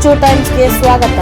ರಾಯಚೂರು ಟೈಮ್ಸ್ಗೆ ಸ್ವಾಗತ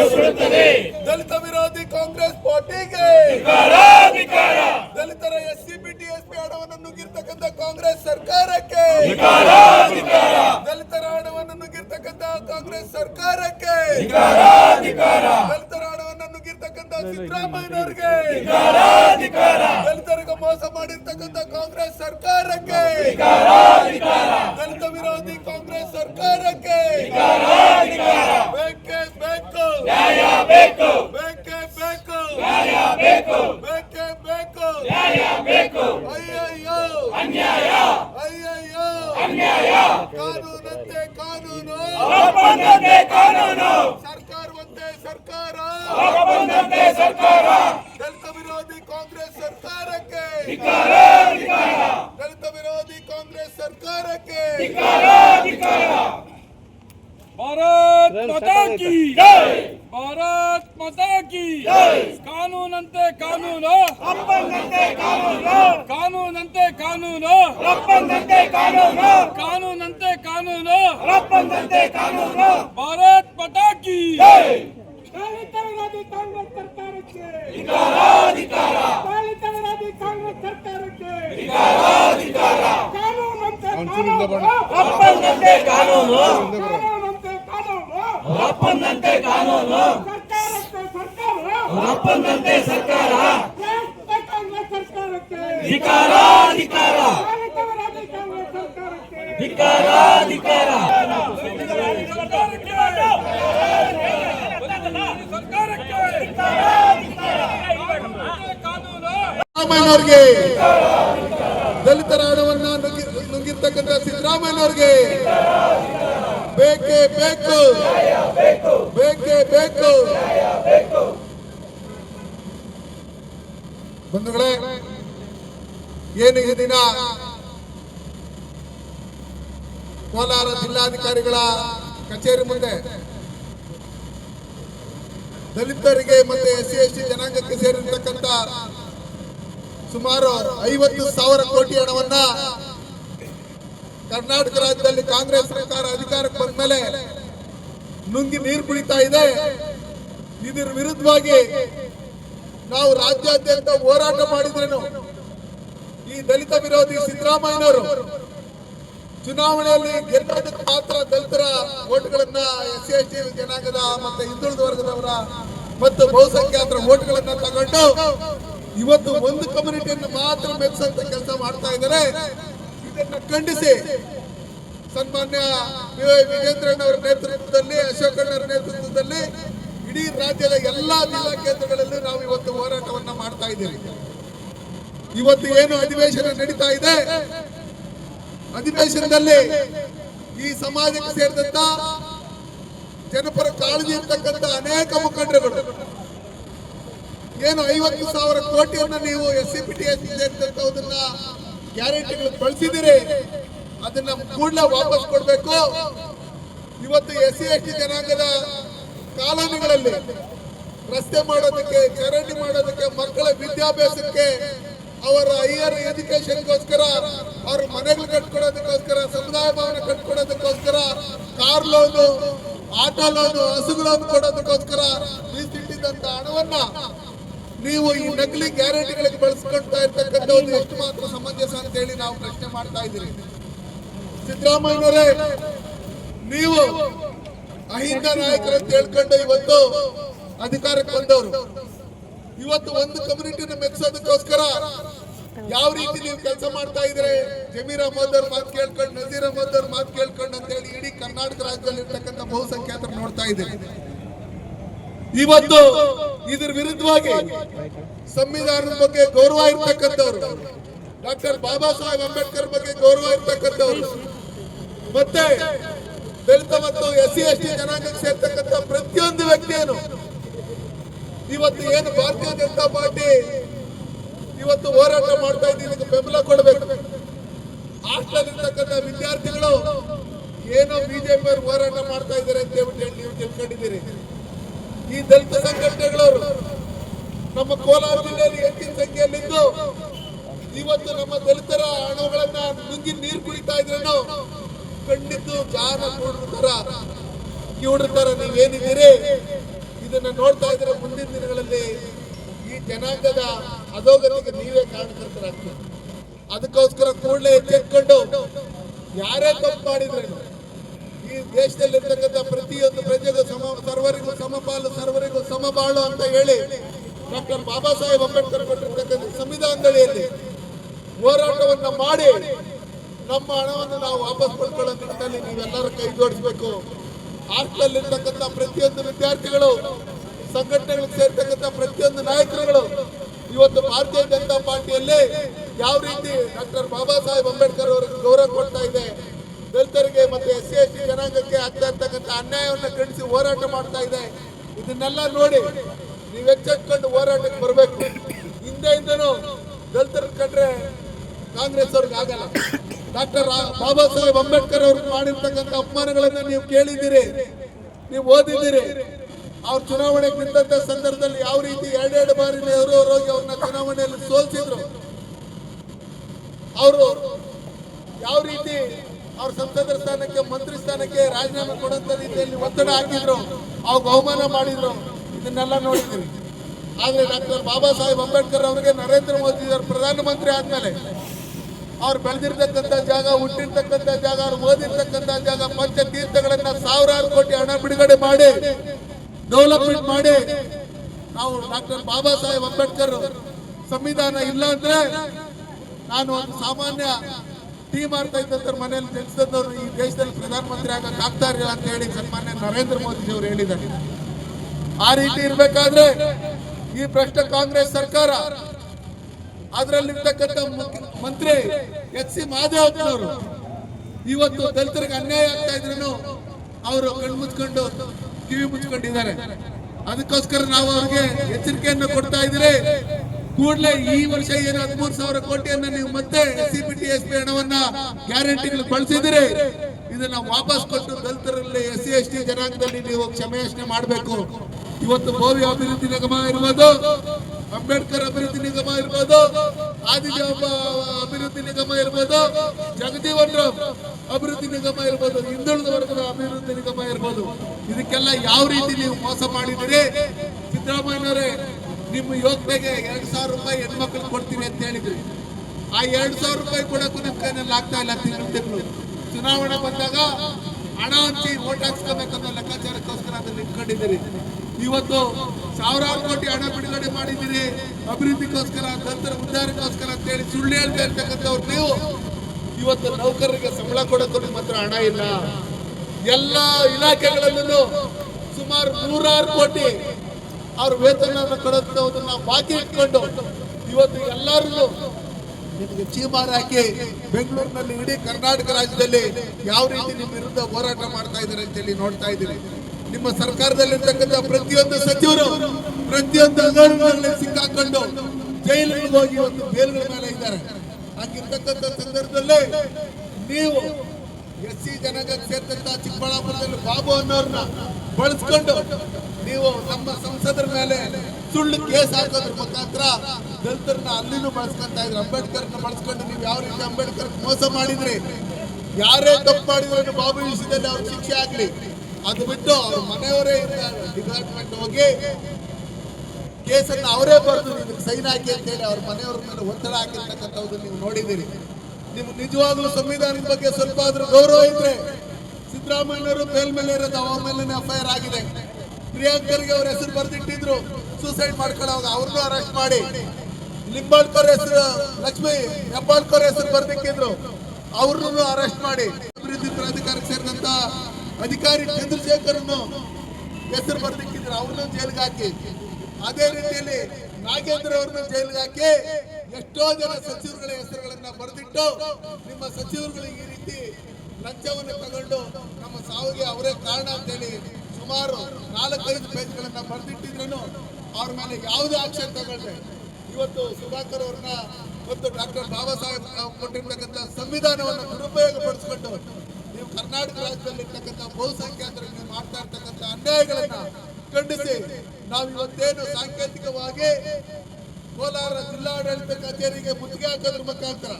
ದಲಿತ ವಿರೋಧಿ ಕಾಂಗ್ರೆಸ್ ಪಾರ್ಟಿಗೆ. ದಲಿತರ S C B T S P ಹಣವನ್ನು ನುಗ್ಗಿರ್ತಕ್ಕಂಥ ಕಾಂಗ್ರೆಸ್ ಸರ್ಕಾರಕ್ಕೆ. ದಲಿತರ ಹಣವನ್ನು ನುಗ್ಗಿರ್ತಕ್ಕಂಥ ಕಾಂಗ್ರೆಸ್ ಸರ್ಕಾರಕ್ಕೆ. ದಲಿತರ ಹಣವನ್ನು ನುಗ್ಗಿರ್ತಕ್ಕಂಥ ಸಿದ್ದರಾಮಯ್ಯನವರಿಗೆ. ದಲಿತರಿಗೆ ಮೋಸ ಮಾಡಿರ್ತಕ್ಕಂಥ ಕಾಂಗ್ರೆಸ್ ಸರ್ಕಾರಕ್ಕೆ ದಲಿತ ವಿರೋಧಿ ಕಾಂಗ್ರೆಸ್ ಸರ್ಕಾರಕ್ಕೆ ಬೇಕೇ ಬೇಕು. ಬೇಕೇ ಬೇಕು. ಬೇಕೇ. ಬೇಕು ಅಯ್ಯಯ್ಯೋ. ಅಯ್ಯಯ್ಯೋ. ಕಾನೂನಂತೆ ಕಾನೂನು. ಸರ್ಕಾರವಂತೆ ಸರ್ಕಾರ ದಲಿತ ವಿರೋಧಿ ಕಾಂಗ್ರೆಸ್ ಸರ್ಕಾರಕ್ಕೆ. ದಲಿತ ವಿರೋಧಿ ಕಾಂಗ್ರೆಸ್ ಸರ್ಕಾರಕ್ಕೆ. ಭಾರತ್ ಮಾತಾ ಕಿ ಭಾರತ್ ಮತಾಕಿ ಕಾನೂನಂತೆ ಕಾನೂನು. ಕಾನೂನಂತೆ ಕಾನೂನು. ಕಾನೂನಂತೆ ಕಾನೂನು. ಭಾರತ್ ಮಾತಾ ಕಿ. ದಲಿತ ವಿರೋಧಿ ಕಾಂಗ್ರೆಸ್ ಸರ್ಕಾರಕ್ಕೆ. ಕಾಂಗ್ರೆಸ್ ಸರ್ಕಾರಕ್ಕೆ. ಕಾನೂನು. ಕಾನೂನು. ಕಾನೂನಂತೆ ಕಾನೂನು. ಸರ್ಕಾರಕ್ಕೆ ಸರ್ಕಾರ. ಅಧಿಕಾರ ಅಧಿಕಾರ ಅಧಿಕಾರ ಸರ್ಕಾರಕ್ಕೆ ಸಿದ್ದರಾಮಯ್ಯನವ್ರಿಗೆ ದಲಿತರ ಹಣವನ್ನ ನುಗ್ಗಿರ್ತಕ್ಕಂಥ ಸಿದ್ದರಾಮಯ್ಯನವ್ರಿಗೆ ಬೇಕೇ ಬೇಕು ಬೇಕೇ ಬೇಕು ಬಂಧುಗಳೇ ಏನು ಈ ದಿನ? ಕೋಲಾರ ಜಿಲ್ಲಾಧಿಕಾರಿಗಳ ಕಚೇರಿ ಮುಂದೆ. ದಲಿತರಿಗೆ ಮತ್ತೆ ಎಸ್ ಸಿ ಎಸ್ ಟಿ ಜನಾಂಗಕ್ಕೆ ಸೇರಿರ್ತಕ್ಕಂಥ ಸುಮಾರು ಐವತ್ತು ಸಾವಿರ ಕೋಟಿ ಹಣವನ್ನ ಕರ್ನಾಟಕ ರಾಜ್ಯದಲ್ಲಿ ಕಾಂಗ್ರೆಸ್ ಸರ್ಕಾರ ಅಧಿಕಾರಕ್ಕೆ ಬಂದ ಮೇಲೆ ನುಂಗಿ ನೀರು ಕುಡಿತಾ ಇದೆ. ಇದರ ವಿರುದ್ಧವಾಗಿ ನಾವು ರಾಜ್ಯಾದ್ಯಂತ ಹೋರಾಟ ಮಾಡಿದ್ರೇನು? ಈ ದಲಿತ ವಿರೋಧಿ ಸಿದ್ದರಾಮಯ್ಯನವರು ಚುನಾವಣೆಯಲ್ಲಿ ಗೆಲ್ಲೋದಕ್ಕೆ ಮಾತ್ರ ದಲಿತರ ಓಟ್ಗಳನ್ನ ಎಸ್ ಎಸ್ ಟಿ ಜನಾಂಗದ ಮತ್ತೆ ಹಿಂದುಳಿದ ವರ್ಗದವರ ಮತ್ತು ಬಹುಸಂಖ್ಯಾತರ ಓಟ್ಗಳನ್ನ ತಗೊಂಡು ಇವತ್ತು ಒಂದು ಕಮ್ಯುನಿಟಿಯನ್ನು ಮಾತ್ರ ಮೆಚ್ಚಂತ ಕೆಲಸ ಮಾಡ್ತಾ ಇದ್ದಾರೆ. ಇದನ್ನ ಖಂಡಿಸಿ. ಸನ್ಮಾನ್ಯ ವಿಜೇಂದ್ರಣ್ಣವರ ನೇತೃತ್ವದಲ್ಲಿ ಅಶೋಕಣ್ಣವರ ನೇತೃತ್ವದಲ್ಲಿ ಇಡೀ ರಾಜ್ಯದ ಎಲ್ಲಾ ಜಿಲ್ಲಾ ಕೇಂದ್ರಗಳಲ್ಲಿ ನಾವು ಇವತ್ತು ಹೋರಾಟವನ್ನ ಮಾಡ್ತಾ ಇದ್ದೀವಿ. ಇವತ್ತು ಏನು ಅಧಿವೇಶನ ನಡೀತಾ ಇದೆ? ಅಧಿವೇಶನದಲ್ಲಿ ಈ ಸಮಾಜಕ್ಕೆ ಸೇರಿದಂತ ಜನಪರ ಕಾಳಜಿ ಇರ್ತಕ್ಕಂಥ ಅನೇಕ ಮುಖಂಡರುಗಳು, ಏನು ಐವತ್ತು ಸಾವಿರ ಕೋಟಿಯನ್ನ ನೀವು S C P T S ಗ್ಯಾರಂಟಿಗಳು ಬಳಸಿದಿರಿ ಅದನ್ನ ಕೂಡಲೇ ವಾಪಸ್ ಕೊಡಬೇಕು. ಇವತ್ತು ಎಸ್ ಸಿ ಎಸ್ ಟಿ ಜನಾಂಗದ ಕಾಲೋನಿಗಳಲ್ಲಿ ರಸ್ತೆ ಮಾಡೋದಕ್ಕೆ ಗ್ಯಾರಂಟಿ ಮಾಡೋದಕ್ಕೆ, ಮಕ್ಕಳ ವಿದ್ಯಾಭ್ಯಾಸಕ್ಕೆ ಅವರ ಹೈಯರ್ ಎಜುಕೇಶನ್ಗೋಸ್ಕರ ಅವ್ರ ಮನೆಗಳು ಕಟ್ಕೊಡೋದಕ್ಕೋಸ್ಕರ, ಸಮುದಾಯ ಭವನ ಕಟ್ಕೊಡೋದಕ್ಕೋಸ್ಕರ ಕಾರ್ ಲೋನು ಆಟೋ ಲೋನು ಹಸುಗಳನ್ನು ಕೊಡೋದಕ್ಕೋಸ್ಕರ ಮೀಸಲಿಟ್ಟಿದ್ದಂತ ಹಣವನ್ನ ನೀವು ಈ ನಕಲಿ ಗ್ಯಾರಂಟಿಗಳಿಗೆ ಬಳಸ್ಕೊಳ್ತಾ ಇರ್ತಕ್ಕಂಥದ್ದು ಎಷ್ಟು ಮಾತ್ರ ಸಮಂಜಸ ಅಂತ ಹೇಳಿ ನಾವು ಪ್ರಶ್ನೆ ಮಾಡ್ತಾ ಇದ್ದೀರಿ. ಸಿದ್ದರಾಮಯ್ಯನವರೇ, ನೀವು ಅಹಿಂದ ಅಂತ ಹೇಳ್ಕೊಂಡು ಇವತ್ತು ಅಧಿಕಾರಕ್ಕೆ ಬಂದವರು. ಇವತ್ತು ಒಂದು ಕಮ್ಯುನಿಟಿನ ಮೆಚ್ಚೋದಕ್ಕೋಸ್ಕರ ಯಾವ ರೀತಿ ನೀವು ಕೆಲಸ ಮಾಡ್ತಾ ಇದ್ರೆ ಜಮೀರ್ ಅಹಮದ್ ಅವ್ರ ಮಾತು ಕೇಳ್ಕೊಂಡು, ನಜೀರ್ ಅಹಮದ್ ಅವ್ರ ಮಾತು ಕೇಳ್ಕೊಂಡು ಅಂತ ಹೇಳಿ ಇಡೀ ಕರ್ನಾಟಕ ರಾಜ್ಯದಲ್ಲಿ ಇರ್ತಕ್ಕಂಥ ಬಹುಸಂಖ್ಯಾತರು ನೋಡ್ತಾ ಇದ್ದಾರೆ. ಇವತ್ತು ಇದ್ರ ವಿರುದ್ಧವಾಗಿ ಸಂವಿಧಾನದ ಬಗ್ಗೆ ಗೌರವ ಇರ್ತಕ್ಕಂಥವ್ರು, ಡಾಕ್ಟರ್ ಬಾಬಾ ಸಾಹೇಬ್ ಅಂಬೇಡ್ಕರ್ ಬಗ್ಗೆ ಗೌರವ ಇರ್ತಕ್ಕಂಥವ್ರು, ಮತ್ತೆ ದಲಿತ ಮತ್ತು ಎಸ್ ಸಿ ಎಸ್ ಟಿ ಜನಾಂಗಕ್ಕೆ ಸೇರ್ತಕ್ಕಂಥ ಪ್ರತಿಯೊಂದು ವ್ಯಕ್ತಿಯನ್ನು ಇವತ್ತು ಏನು ಭಾರತೀಯ ಜನತಾ ಪಾರ್ಟಿ ಇವತ್ತು ಹೋರಾಟ ಮಾಡ್ತಾ ಇದ್ದೀವಿ ಇದಕ್ಕೆ ಬೆಂಬಲ ಕೊಡಬೇಕು. ಹಾಸ್ಟೆಲ್ ವಿದ್ಯಾರ್ಥಿಗಳು ಏನೋ ಬಿಜೆಪಿ ಹೋರಾಟ ಮಾಡ್ತಾ ಇದ್ದಾರೆ ಅಂತ ಹೇಳ್ಬಿಟ್ಟು ಹೇಳಿ ನೀವು ತಿಳ್ಕೊಂಡಿದ್ದೀರಿ. ಈ ದಲಿತ ಸಂಘಟನೆಗಳವರು ನಮ್ಮ ಕೋಲಾರ ಜಿಲ್ಲೆಯಲ್ಲಿ ಹೆಚ್ಚಿನ ಸಂಖ್ಯೆಯಲ್ಲಿದ್ದು, ಇವತ್ತು ನಮ್ಮ ದಲಿತರ ಹಣಗಳನ್ನ ನುಂಗಿ ನೀರು ಕುಡಿತಾ ಇದ್ರೂ ಕಂಡಿದ್ದು ಜಾನ ತರ ಕಿವುಡ್ರ ತರ ನೀವೇನಿದ್ದೀರಿ? ಇದನ್ನ ನೋಡ್ತಾ ಇದ್ರೆ ಮುಂದಿನ ದಿನಗಳಲ್ಲಿ ಈ ಜನಾಂಗದ ಅಧೋಗತಿಗೆ ನೀವೇ ಕಾರಣಕರ್ತರಾಗ್ತೀರಿ. ಅದಕ್ಕೋಸ್ಕರ ಕೂಡಲೇ ಎಚ್ಚೆತ್ಕೊಂಡು, ಯಾರೇ ತಪ್ಪು ಮಾಡಿದ್ರೆ ಈ ದೇಶದಲ್ಲಿರ್ತಕ್ಕಂಥ ಪ್ರತಿಯೊಂದು ಪ್ರಜೆಗೂ ಸಮ, ಸರ್ವರಿಗೂ ಸಮಪಾಲು, ಸರ್ವರಿಗೂ ಸಮಬಾಳು ಅಂತ ಹೇಳಿ ಡಾಕ್ಟರ್ ಬಾಬಾ ಸಾಹೇಬ್ ಅಂಬೇಡ್ಕರ್ ಕೊಟ್ಟಿರ್ತಕ್ಕಂಥ ಸಂವಿಧಾನದಡಿಯಲ್ಲಿ ಹೋರಾಟವನ್ನ ಮಾಡಿ ನಮ್ಮ ಹಣವನ್ನು ನಾವು ವಾಪಸ್ ಪಡ್ಕೊಳ್ಳೋ ನಿಟ್ಟಿನಲ್ಲಿ ನೀವೆಲ್ಲರೂ ಕೈ ಜೋಡಿಸ್ಬೇಕು. ಹಾಸ್ಟೆಲ್ ಇರ್ತಕ್ಕಂಥ ಪ್ರತಿಯೊಂದು ವಿದ್ಯಾರ್ಥಿಗಳು, ಸಂಘಟನೆಗಳಿಗೆ ಸೇರ್ತಕ್ಕಂಥ ಪ್ರತಿಯೊಂದು ನಾಯಕರುಗಳು, ಇವತ್ತು ಭಾರತೀಯ ಜನತಾ ಪಾರ್ಟಿಯಲ್ಲಿ ಯಾವ ರೀತಿ ಡಾಕ್ಟರ್ ಬಾಬಾ ಸಾಹೇಬ್ ಅಂಬೇಡ್ಕರ್ ಅವರಿಗೆ ಗೌರವ ಕೊಡ್ತಾ ಇದೆ ದಲಿತರಿಗೆ ಮತ್ತೆ ಎಸ್ ಸಿ ಎಸ್ ಟಿ ಜನಾಂಗಕ್ಕೆ ಆಗ್ತಾ ಇರ್ತಕ್ಕಂಥ ಅನ್ಯಾಯವನ್ನ ಖಂಡಿಸಿ ಹೋರಾಟ ಮಾಡ್ತಾ ಇದೆ ಇದನ್ನೆಲ್ಲ ನೋಡಿ ನೀವು ಎಚ್ಚೆತ್ಕೊಂಡು ಹೋರಾಟಕ್ಕೆ ಬರಬೇಕು. ಹಿಂದೆಯಿಂದನೂ ದಲಿತರ ಕಂಡ್ರೆ ಕಾಂಗ್ರೆಸ್ ಅವ್ರಿಗೆ ಆಗಲ್ಲ. ಡಾಕ್ಟರ್ ಬಾಬಾ ಸಾಹೇಬ್ ಅಂಬೇಡ್ಕರ್ ಅವ್ರಿಗೆ ಮಾಡಿರ್ತಕ್ಕಂಥ ಅಪಮಾನಗಳನ್ನ ನೀವು ಕೇಳಿದ್ದೀರಿ. ನೀವು ಓದಿದ್ದೀರಿ. ಅವ್ರ ಚುನಾವಣೆಗೆ ನಿಂತ ಸಂದರ್ಭದಲ್ಲಿ ಯಾವ ರೀತಿ ಎರಡೆರಡು ಬಾರಿ ನೆಹರು ಅವರು ಹೋಗಿ ಅವ್ರನ್ನ ಚುನಾವಣೆಯಲ್ಲಿ ಸೋಲ್ಸಿದ್ರು. ಅವರು ಯಾವ ರೀತಿ ಅವ್ರ ಸಂಸದರ ಸ್ಥಾನಕ್ಕೆ, ಮಂತ್ರಿ ಸ್ಥಾನಕ್ಕೆ ರಾಜೀನಾಮೆ ಕೊಡುವಂತ ರೀತಿಯಲ್ಲಿ ಒತ್ತಡ ಹಾಕಿದ್ರು. ಅವಾಗ ಬಹುಮಾನ ಮಾಡಿದ್ರು ಇದನ್ನೆಲ್ಲ ನೋಡಿದ್ದೀನಿ. ಆದರೆ ಡಾಕ್ಟರ್ ಬಾಬಾ ಸಾಹೇಬ್ ಅಂಬೇಡ್ಕರ್ ಅವರಿಗೆ ನರೇಂದ್ರ ಮೋದಿ ಅವರು ಪ್ರಧಾನಮಂತ್ರಿ ಆದಮೇಲೆ ಅವ್ರು ಬೆಳೆದಿರ್ತಕ್ಕಂಥ ಜಾಗ, ಹುಟ್ಟಿರ್ತಕ್ಕಂಥ ಜಾಗ, ಅವ್ರು ಓದಿರ್ತಕ್ಕಂಥ ಜಾಗ ಪಂಚ ತೀರ್ಥಗಳನ್ನ ಸಾವಿರಾರು ಕೋಟಿ ಹಣ ಬಿಡುಗಡೆ ಮಾಡಿ ಡೆವಲಪ್ಮೆಂಟ್ ಮಾಡಿ, ನಾವು ಡಾಕ್ಟರ್ ಬಾಬಾ ಸಾಹೇಬ್ ಅಂಬೇಡ್ಕರ್ ಸಂವಿಧಾನ ಇಲ್ಲ ಅಂದ್ರೆ ನಾನು ಒಂದು ಸಾಮಾನ್ಯ ಟೀ ಮಾಡ್ತಾ ಇದ್ದಂತ ಮನೆಯಲ್ಲಿ ಕೆಲಸದವರು ಈ ದೇಶದಲ್ಲಿ ಪ್ರಧಾನಮಂತ್ರಿ ಆಗಕ್ಕೆ ಆಗ್ತಾ ಇರಲಿಲ್ಲ ಅಂತ ಹೇಳಿ ಸನ್ಮಾನ್ಯ ನರೇಂದ್ರ ಮೋದಿ ಅವರು ಹೇಳಿದ್ದಾರೆ. ಆ ರೀತಿ ಇರ್ಬೇಕಾದ್ರೆ ಈ ಭ್ರಷ್ಟ ಕಾಂಗ್ರೆಸ್ ಸರ್ಕಾರ ಅದರಲ್ಲಿರ್ತಕ್ಕಂಥ ಮಂತ್ರಿ ಎಚ್ ಸಿ ಮಹದೇವಪ್ಪನವರು ಇವತ್ತು ದಲಿತರಿಗೆ ಅನ್ಯಾಯ ಆಗ್ತಾ ಇದ್ರು ಅವರು ಕಣ್ಣು ಮುಚ್ಕೊಂಡು ಕಿವಿ ಮುಚ್ಕೊಂಡಿದ್ದಾರೆ. ಅದಕ್ಕೋಸ್ಕರ ನಾವು ಅವ್ರಿಗೆ ಎಚ್ಚರಿಕೆಯನ್ನು ಕೊಡ್ತಾ ಇದ್ದೀರಿ. ಕೂಡಲೇ ಈ ವರ್ಷ ಏನು ಹದಿಮೂರು ಸಾವಿರ ಕೋಟಿಯನ್ನ ನೀವು ಮತ್ತೆ C P T S P ಹಣವನ್ನ ಗ್ಯಾರಂಟಿಗಳು ಬಳಸಿದಿರಿ ಇದನ್ನ ವಾಪಸ್ ಕೊಟ್ಟು ದಲಿತರಲ್ಲಿ ಎಸ್ ಸಿ, ಎಸ್ ಟಿ ಜನಾಂಗದಲ್ಲಿ ನೀವು ಕ್ಷಮೆಯಾಚನೆ ಮಾಡಬೇಕು. ಇವತ್ತು ಭೋವಿ ಅಭಿವೃದ್ಧಿ ನಿಗಮ ಇರ್ಬೋದು, ಅಂಬೇಡ್ಕರ್ ಅಭಿವೃದ್ಧಿ ನಿಗಮ ಇರ್ಬೋದು, ಆದಿಜಾಬ ಅಭಿವೃದ್ಧಿ ನಿಗಮ ಇರ್ಬೋದು, ಜಗಜೀವನ್ ಅಭಿವೃದ್ಧಿ ನಿಗಮ ಇರ್ಬೋದು, ಹಿಂದುಳಿದ ವರ್ಗದ ಅಭಿವೃದ್ಧಿ ನಿಗಮ ಇರ್ಬೋದು. ಇದಕ್ಕೆಲ್ಲ ಯಾವ ರೀತಿ ನೀವು ಮೋಸ ಮಾಡಿದಿರಿ ಸಿದ್ದರಾಮಯ್ಯನವರೇ ನಿಮ್ಮ ಯೋಜನೆಗೆ ಎರಡ್ ಸಾವಿರ ರೂಪಾಯಿ ಹೆಣ್ಮಕ್ಳು ಕೊಡ್ತೀವಿ ಅಂತ ಹೇಳಿದ್ರಿ. ಆ ಎರಡ್ ಸಾವಿರ ರೂಪಾಯಿ ಕೊಡೋಕ್ಕೂ ನಿಮ್ ಕೈನಲ್ಲಿ ಆಗ್ತಾ ಇಲ್ಲ ತಿಂಗಳು ತಿಂಗಳು. ಚುನಾವಣೆ ಬಂದಾಗ ಹಣ ಹಂಚಿ ಓಟ್ ಹಾಕ್ಸ್ಕೋಬೇಕನ್ನೋ ಲೆಕ್ಕಾಚಾರಕ್ಕೋಸ್ಕರ ಅದನ್ನ ಇಟ್ಕೊಂಡಿದ್ದೀರಿ. ಇವತ್ತು ಸಾವಿರಾರು ಕೋಟಿ ಹಣ ಬಿಡುಗಡೆ ಮಾಡಿದ್ದೀರಿ. ಅಭಿವೃದ್ಧಿಗೋಸ್ಕರ, ನಂತರ ಉದ್ಧಾರಕ್ಕೋಸ್ಕರ ಅಂತೇಳಿ ಸುಳ್ಳು ಹೇಳ್ತಾ ಇರ್ತಕ್ಕಂಥವ್ರು ನೀವು. ಇವತ್ತು ನೌಕರರಿಗೆ ಸಂಬಳ ಕೊಡೋಕ್ಕೂ ನಿಮ್ಮ ಹತ್ರ ಹಣ ಇಲ್ಲ. ಎಲ್ಲ ಇಲಾಖೆಗಳಲ್ಲೂ ಸುಮಾರು ನೂರಾರು ಕೋಟಿ ಅವ್ರ ವೇತನ ಕೊಡೋದನ್ನ ಬಾಕಿ ಇಟ್ಕೊಂಡು ಇವತ್ತು ಎಲ್ಲರೂ ನಿಮಗೆ ಚೀಮಾರ್ ಹಾಕಿ ಬೆಂಗಳೂರಿನಲ್ಲಿ ಇಡೀ ಕರ್ನಾಟಕ ರಾಜ್ಯದಲ್ಲಿ ಯಾವ ರೀತಿ ನಿಮ್ಮ ವಿರುದ್ಧ ಹೋರಾಟ ಮಾಡ್ತಾ ಇದ್ದಾರೆ ಅಂತೇಳಿ ನೋಡ್ತಾ ಇದ್ದೀರಿ ನಿಮ್ಮ ಸರ್ಕಾರದಲ್ಲಿ ಸರ್ಕಾರದಲ್ಲಿರ್ತಕ್ಕಂಥ ಪ್ರತಿಯೊಂದು ಸಚಿವರು, ಪ್ರತಿಯೊಂದು ಅಂಗಡಿಗಳಲ್ಲಿ ಸಿಕ್ಕಾಕೊಂಡು ಜೈಲಿಗೆ ಹೋಗಿ ಇವತ್ತು ಬೇಲ್ಗಳ ಮೇಲೆ ಇದ್ದಾರೆ. ಹಾಗಿರ್ತಕ್ಕಂಥ ಸಂದರ್ಭದಲ್ಲಿ ನೀವು ಎಸ್ ಸಿ ಜನಾಂಗಕ್ಕೆ ಸೇರ್ತಕ್ಕಂಥ ಚಿಕ್ಕಬಳ್ಳಾಪುರದಲ್ಲಿ ಬಾಬು ಅನ್ನೋರ್ನ ಬಳಸ್ಕೊಂಡು ನೀವು ನಮ್ಮ ಸಂಸದರ ಮೇಲೆ ಸುಳ್ಳು ಕೇಸ್ ಹಾಕೋದ್ರ ಮುಖಾಂತರ ದಲಿತರನ್ನ ಅಲ್ಲಿನೂ ಬಳಸ್ಕೊಂತ ಇದ್ರು. ಅಂಬೇಡ್ಕರ್ನ ಬಳಸ್ಕೊಂಡು ನೀವು ಯಾವ ರೀತಿ ಅಂಬೇಡ್ಕರ್ ಮೋಸ ಮಾಡಿದ್ರಿ? ಯಾರೇ ತಪ್ಪು ಮಾಡಿದ್ರು ಬಾಬು ವಿಷಯದಲ್ಲಿ ಅವ್ರ ಶಿಕ್ಷೆ ಆಗ್ಲಿ. ಅದು ಬಿಟ್ಟು ಅವ್ರ ಮನೆಯವರೇ ಡಿಪಾರ್ಟ್ಮೆಂಟ್ ಹೋಗಿ ಕೇಸನ್ನ ಅವರೇ ಬರೆದು ಇದಕ್ಕೆ ಸೈನ್ ಹಾಕಿ ಅಂತ ಹೇಳಿ ಅವ್ರ ಮನೆಯವ್ರ ಮೇಲೆ ಒತ್ತಡ ಹಾಕಿರ್ತಕ್ಕಂಥದ್ದು ನೀವು ನೋಡಿದ್ದೀರಿ. ನಿಮ್ಗೆ ನಿಜವಾಗ್ಲೂ ಸಂವಿಧಾನದ ಬಗ್ಗೆ ಸ್ವಲ್ಪ ಆದ್ರೂ ಗೌರವ ಇದ್ರೆ ಸಿದ್ದರಾಮಯ್ಯನವರು ಮೇಲ್ಮೇಲೆ ಇರೋದು ಅವ ಮೇಲೆ ಎಫ್ಐಆರ್ ಆಗಿದೆ. ಪ್ರಿಯಾಂಕರ್ಗೆ ಅವ್ರ ಹೆಸರು ಬರೆದಿಟ್ಟಿದ್ರು. ಸೂಸೈಡ್ ಮಾಡ್ಕೊಳ್ಳೋವಾಗ ಅವ್ರನ್ನೂ ಅರೆಸ್ಟ್ ಮಾಡಿ. ಲಿಂಬಾಳ್ಕರ್ ಹೆಸರು, ಲಕ್ಷ್ಮಿ ಹೆಬ್ಬಾಳ್ಕರ್ ಹೆಸರು ಬರ್ದಿಕ್ಕಿದ್ರು. ಅವ್ರನ್ನೂ ಅರೆಸ್ಟ್ ಮಾಡಿ. ಅಭಿವೃದ್ಧಿ ಪ್ರಾಧಿಕಾರಕ್ಕೆ ಸೇರಿದಂತ ಅಧಿಕಾರಿ ಚಂದ್ರಶೇಖರ್ ಹೆಸರು ಬರ್ದಿಕ್ಕಿದ್ರು. ಅವ್ರನ್ನೂ ಜೈಲಿಗೆ ಹಾಕಿ. ಅದೇ ರೀತಿಯಲ್ಲಿ ನಾಗೇಂದ್ರ ಅವ್ರನ್ನ ಜೈಲಿಗೆ ಹಾಕಿ ಎಷ್ಟೋ ಜನ ಸಚಿವರುಗಳ ಹೆಸರುಗಳನ್ನ ಬರೆದಿಟ್ಟು ನಿಮ್ಮ ಸಚಿವರುಗಳಿಗೆ ಈ ರೀತಿ ಲಂಚವನ್ನು ತಗೊಂಡು ನಮ್ಮ ಸಾವಿಗೆ ಅವರೇ ಕಾರಣ ಅಂತೇಳಿ ಸುಮಾರು ನಾಲ್ಕೈದು ಪೇಜ್ಗಳನ್ನ ಬರೆದಿಟ್ಟಿದ್ರು ಅವ್ರ ಮೇಲೆ ಯಾವುದೇ ಆಕ್ಷನ್ ತಗೊಂಡ್ರೆ ಇವತ್ತು ಸುಧಾಕರ್ ಅವ್ರನ್ನ ಮತ್ತು ಡಾಕ್ಟರ್ ಬಾಬಾ ಸಾಹೇಬ್ ಕೊಟ್ಟಿರ್ತಕ್ಕಂಥ ಸಂವಿಧಾನವನ್ನು ದುರುಪಯೋಗ ಪಡಿಸ್ಕೊಂಡು ನೀವು ಕರ್ನಾಟಕ ರಾಜ್ಯದಲ್ಲಿ ಇರ್ತಕ್ಕಂಥ ಬಹುಸಂಖ್ಯಾತರಲ್ಲಿ ಮಾಡ್ತಾ ಇರ್ತಕ್ಕಂಥ ಅನ್ಯಾಯಗಳನ್ನ ಖಂಡಿಸಿ ನಾವು ಇವತ್ತೇನು ಸಾಂಕೇತಿಕವಾಗಿ ಕೋಲಾರ ಜಿಲ್ಲಾಡಳಿತ ಕಚೇರಿಗೆ ಮುತ್ತಿಗೆ ಹಾಕೋದ್ರ ಮುಖಾಂತರ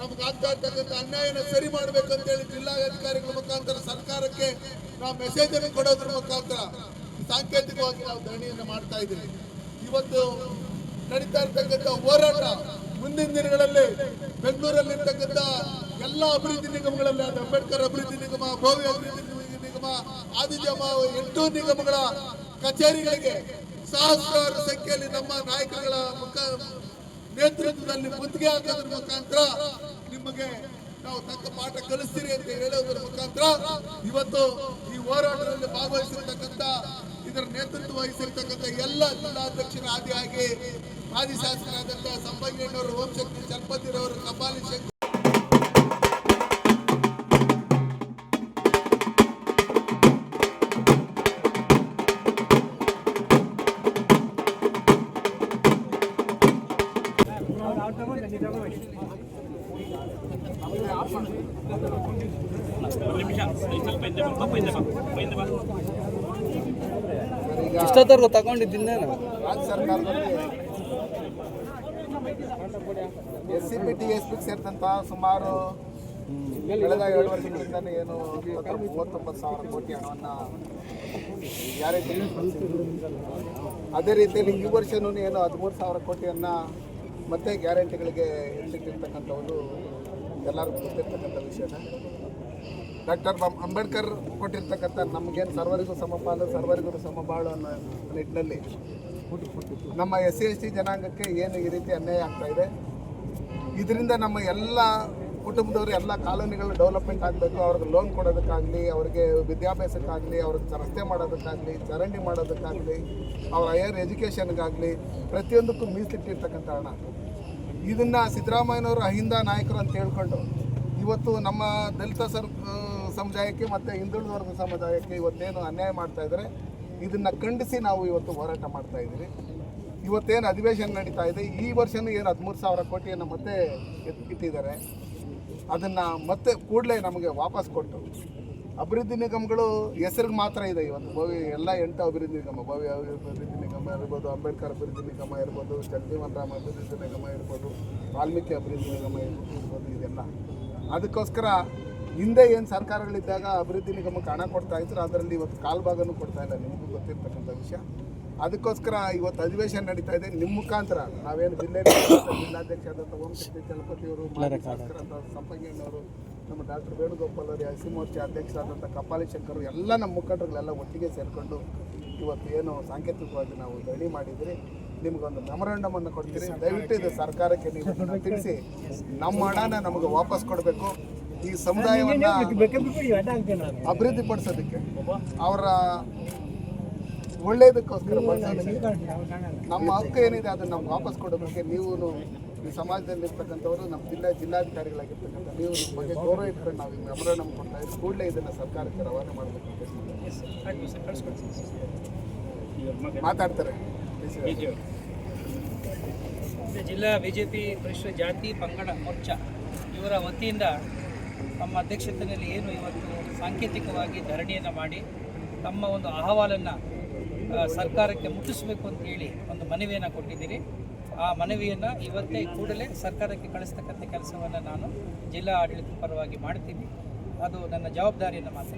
ನಮ್ಗೆ ಆಗ್ತಾ ಇರ್ತಕ್ಕಂಥ ಅನ್ಯಾಯನ ಸರಿ ಮಾಡಬೇಕು ಅಂತ ಹೇಳಿ ಜಿಲ್ಲಾಧಿಕಾರಿಗಳ ಮುಖಾಂತರ ಸರ್ಕಾರಕ್ಕೆ ನಾವು ಮೆಸೇಜ್ ಅನ್ನು ಕೊಡೋದ್ರ ಮುಖಾಂತರ ಸಾಂಕೇತಿಕವಾಗಿ ನಾವು ಧರಣಿಯನ್ನು ಮಾಡ್ತಾ ಇದ್ದೀವಿ. ಇವತ್ತು ನಡೀತಾ ಇರ್ತಕ್ಕಂಥ ಹೋರಾಟ ಮುಂದಿನ ದಿನಗಳಲ್ಲಿ ಬೆಂಗಳೂರಲ್ಲಿರ್ತಕ್ಕಂಥ ಎಲ್ಲ ಅಭಿವೃದ್ಧಿ ನಿಗಮಗಳಲ್ಲಿ ಅಂಬೇಡ್ಕರ್ ಅಭಿವೃದ್ಧಿ ನಿಗಮ, ಭವ್ಯ ಅಭಿವೃದ್ಧಿ ನಿಗಮ ಆದಿಜಮ ಎಂಟು ನಿಗಮಗಳ ಕಚೇರಿಗಳಿಗೆ ಸಹಸ್ರಾರು ಸಂಖ್ಯೆಯಲ್ಲಿ ನಮ್ಮ ನಾಯಕರುಗಳ ಮುಖ ನೇತೃತ್ವದಲ್ಲಿ ಮುತ್ತಿಗೆ ಹಾಕೋದ್ರ ಮುಖಾಂತರ ನಿಮಗೆ ನಾವು ತಕ್ಕ ಪಾಠ ಕಲಿಸ್ತೀರಿ ಅಂತ ಹೇಳೋದ್ರ ಮುಖಾಂತರ ಇವತ್ತು ಈ ಹೋರಾಟದಲ್ಲಿ ಭಾಗವಹಿಸಿರ್ತಕ್ಕಂಥ, ಇದರ ನೇತೃತ್ವ ವಹಿಸಿರ್ತಕ್ಕಂಥ ಎಲ್ಲ ಜಿಲ್ಲಾಧ್ಯಕ್ಷರ ಆದಿಯಾಗಿ ಮಾಜಿ ಶಾಸಕರಾದಂಥ ಸಂಪಂಗಣ್ಣವರು ಓಂಶಕ್ತಿ ಚಲಪತಿರವರು ಕಪಾಲಿ ಶಂಕರ್ ರಾಜ್ಯ ಸರ್ಕಾರದಲ್ಲಿ S C P T S P ಸುಮಾರು ಕಳೆದ ಎರಡು ವರ್ಷಗಳಿಂದ ಏನು ಮೂವತ್ತೊಂಬತ್ತು ಸಾವಿರ ಕೋಟಿ ಹಣವನ್ನು ಯಾರೇ ಅದೇ ರೀತಿಯಲ್ಲಿ ಈ ವರ್ಷನೂ ಏನು ಹದಿಮೂರು ಸಾವಿರ ಕೋಟಿಯನ್ನು ಮತ್ತೆ ಗ್ಯಾರಂಟಿಗಳಿಗೆ ಒಂದು ಎಲ್ಲರಿಗೂ ಗೊತ್ತಿರ್ತಕ್ಕಂಥ ವಿಷಯನ ಡಾಕ್ಟರ್ ಬಾಬ್ ಅಂಬೇಡ್ಕರ್ ಕೊಟ್ಟಿರ್ತಕ್ಕಂಥ ನಮಗೇನು ಸರ್ವರಿಗೂ ಸಮಪಾಲು, ಸರ್ವರಿಗೂ ಸಮಬಾಳು ಅನ್ನೋ ನಿಟ್ಟಿನಲ್ಲಿ ನಮ್ಮ ಎಸ್ ಸಿ ಎಸ್ ಟಿ ಜನಾಂಗಕ್ಕೆ ಏನು ಈ ರೀತಿ ಅನ್ಯಾಯ ಆಗ್ತಾ ಇದೆ? ಇದರಿಂದ ನಮ್ಮ ಎಲ್ಲ ಕುಟುಂಬದವರು, ಎಲ್ಲ ಕಾಲೋನಿಗಳು ಡೆವಲಪ್ಮೆಂಟ್ ಆಗಬೇಕು. ಅವ್ರಿಗೆ ಲೋನ್ ಕೊಡೋದಕ್ಕಾಗಲಿ, ಅವ್ರಿಗೆ ವಿದ್ಯಾಭ್ಯಾಸಕ್ಕಾಗಲಿ, ಅವ್ರಿಗೆ ರಸ್ತೆ ಮಾಡೋದಕ್ಕಾಗಲಿ, ಚರಂಡಿ ಮಾಡೋದಕ್ಕಾಗಲಿ, ಅವ್ರ ಹೈಯರ್ ಎಜುಕೇಷನ್ಗಾಗಲಿ ಪ್ರತಿಯೊಂದಕ್ಕೂ ಮೀಸಲಿಟ್ಟಿರ್ತಕ್ಕಂಥ ಹಣ. ಇದನ್ನು ಸಿದ್ದರಾಮಯ್ಯನವರು ಅಹಿಂದ ನಾಯಕರು ಅಂತ ಹೇಳ್ಕೊಂಡು ಇವತ್ತು ನಮ್ಮ ದಲಿತ ಸರ್ ಸಮುದಾಯಕ್ಕೆ ಮತ್ತು ಹಿಂದುಳಿದ ವರ್ಗ ಸಮುದಾಯಕ್ಕೆ ಇವತ್ತೇನು ಅನ್ಯಾಯ ಮಾಡ್ತಾ ಇದ್ದಾರೆ, ಇದನ್ನು ಖಂಡಿಸಿ ನಾವು ಇವತ್ತು ಹೋರಾಟ ಮಾಡ್ತಾ ಇದ್ದೀವಿ ಇವತ್ತೇನು ಅಧಿವೇಶನ ನಡೀತಾ ಇದೆ, ಈ ವರ್ಷನೂ ಏನು ಹದಿಮೂರು ಸಾವಿರ ಕೋಟಿಯನ್ನು ಮತ್ತೆ ಎತ್ತಿಟ್ಟಿದ್ದಾರೆ ಅದನ್ನು ಮತ್ತೆ ಕೂಡಲೇ ನಮಗೆ ವಾಪಸ್ ಕೊಟ್ಟು, ಅಭಿವೃದ್ಧಿ ನಿಗಮಗಳು ಹೆಸರಿಗೆ ಮಾತ್ರ ಇದೆ ಇವತ್ತು. ಭವಿ ಎಲ್ಲ ಎಂಟು ಅಭಿವೃದ್ಧಿ ನಿಗಮ ಭವಿ ಅಭಿವೃದ್ಧಿ ನಿಗಮ ಇರ್ಬೋದು, ಅಂಬೇಡ್ಕರ್ ಅಭಿವೃದ್ಧಿ ನಿಗಮ ಇರ್ಬೋದು ಜಗಜೀವನ್ ರಾಮ್ ಅಭಿವೃದ್ಧಿ ನಿಗಮ ಇರ್ಬೋದು, ವಾಲ್ಮೀಕಿ ಅಭಿವೃದ್ಧಿ ನಿಗಮ ಇರ್ಬೋದು ಇದೆಲ್ಲ. ಅದಕ್ಕೋಸ್ಕರ ಹಿಂದೆ ಏನು ಸರ್ಕಾರಗಳಿದ್ದಾಗ ಅಭಿವೃದ್ಧಿ ನಿಗಮಕ್ಕೆ ಹಣ ಕೊಡ್ತಾ ಇದ್ರು ಅದರಲ್ಲಿ ಇವತ್ತು ಕಾಲ್ಭಾಗನೂ ಕೊಡ್ತಾ ಇಲ್ಲ ನಿಮಗೂ ಗೊತ್ತಿರ್ತಕ್ಕಂಥ ವಿಷಯ. ಅದಕ್ಕೋಸ್ಕರ ಇವತ್ತು ಅಧಿವೇಶನ ನಡೀತಾ ಇದೆ. ನಿಮ್ಮ ಮುಖಾಂತರ ನಾವೇನು ಜಿಲ್ಲೆ ಜಿಲ್ಲಾಧ್ಯಕ್ಷ ಆದಂಥ ಓಂಶಕ್ತಿ ಚಲಪತಿಯವರು ಅಂತ ಶಾಸಕರಾದ ಸಂಪಂಗಣ್ಣವರು ನಮ್ಮ ಡಾಕ್ಟರ್ ವೇಣುಗೋಪಾಲ್ ಅವರು ಎಸ್ ಮೋರ್ಚಾ ಅಧ್ಯಕ್ಷರಾದಂಥ ಕಪಾಲಿ ಶಂಕರ್ ಎಲ್ಲ ನಮ್ಮ ಮುಖಂಡರುಗಳೆಲ್ಲ ಒಟ್ಟಿಗೆ ಸೇರಿಕೊಂಡು ಇವತ್ತು ಏನು ಸಾಂಕೇತಿಕವಾಗಿ ನಾವು ಧರಣಿ ಮಾಡಿದ್ರಿ. ನಿಮಗೊಂದು ಮೆಮೊರಾಂಡಮ್ ಅನ್ನು ಕೊಡ್ತೀರಿ. ದಯವಿಟ್ಟು ಇದು ಸರ್ಕಾರಕ್ಕೆ ನೀವು ತಿಳಿಸಿ. ನಮ್ಮ ಹಣನ ನಮಗೆ ವಾಪಸ್ ಕೊಡಬೇಕು. ಈ ಸಮುದಾಯವನ್ನ ಅಭಿವೃದ್ಧಿ ಪಡಿಸೋದಕ್ಕೆ ಅವರ ಒಳ್ಳೇದಕ್ಕೋಸ್ಕರ ಬಳಸೋದಕ್ಕೆ ನಮ್ಮ ಹಕ್ಕು ಏನಿದೆ ಅದನ್ನು ನಮ್ಗೆ ವಾಪಸ್ ಕೊಡೋದಕ್ಕೆ ನೀವು ಈ ಸಮಾಜದಲ್ಲಿ ಇರ್ತಕ್ಕಂಥವ್ರು ನಮ್ಮ ಜಿಲ್ಲಾ ಜಿಲ್ಲಾಧಿಕಾರಿಗಳಾಗಿರ್ತಕ್ಕಂಥ ನೀವು ನಿಮ್ಮ ಬಗ್ಗೆ ಗೌರವ ಇಟ್ಕೊಂಡು ನಾವು ಈ ಮೆಮೊರಾಂಡಮ್ ಕೊಡ್ತಾ ಇದ್ದೀವಿ. ಕೂಡಲೇ ಇದನ್ನು ಸರ್ಕಾರಕ್ಕೆ ರವಾನೆ ಮಾಡಬೇಕು ಮಾತಾಡ್ತಾರೆ. ಜಿಲ್ಲಾ ಬಿಜೆಪಿ ಪರಿಶಿಷ್ಟ ಜಾತಿ ಪಂಗಡ ಮೋರ್ಚಾ ಇವರ ವತಿಯಿಂದ ತಮ್ಮ ಅಧ್ಯಕ್ಷತೆಯಲ್ಲಿ ಏನು ಇವತ್ತು ಸಾಂಕೇತಿಕವಾಗಿ ಧರಣಿಯನ್ನು ಮಾಡಿ ತಮ್ಮ ಒಂದು ಅಹವಾಲನ್ನು ಸರ್ಕಾರಕ್ಕೆ ಮುಟ್ಟಿಸಬೇಕು ಅಂತ ಹೇಳಿ ಒಂದು ಮನವಿಯನ್ನು ಕೊಟ್ಟಿದ್ದೀರಿ. ಆ ಮನವಿಯನ್ನು ಇವತ್ತೇ ಕೂಡಲೇ ಸರ್ಕಾರಕ್ಕೆ ಕಳಿಸ್ತಕ್ಕಂಥ ಕೆಲಸವನ್ನು ನಾನು ಜಿಲ್ಲಾ ಆಡಳಿತ ಪರವಾಗಿ ಮಾಡ್ತೀನಿ. ಅದು ನನ್ನ ಜವಾಬ್ದಾರಿಯನ್ನು ಮಾತ್ರ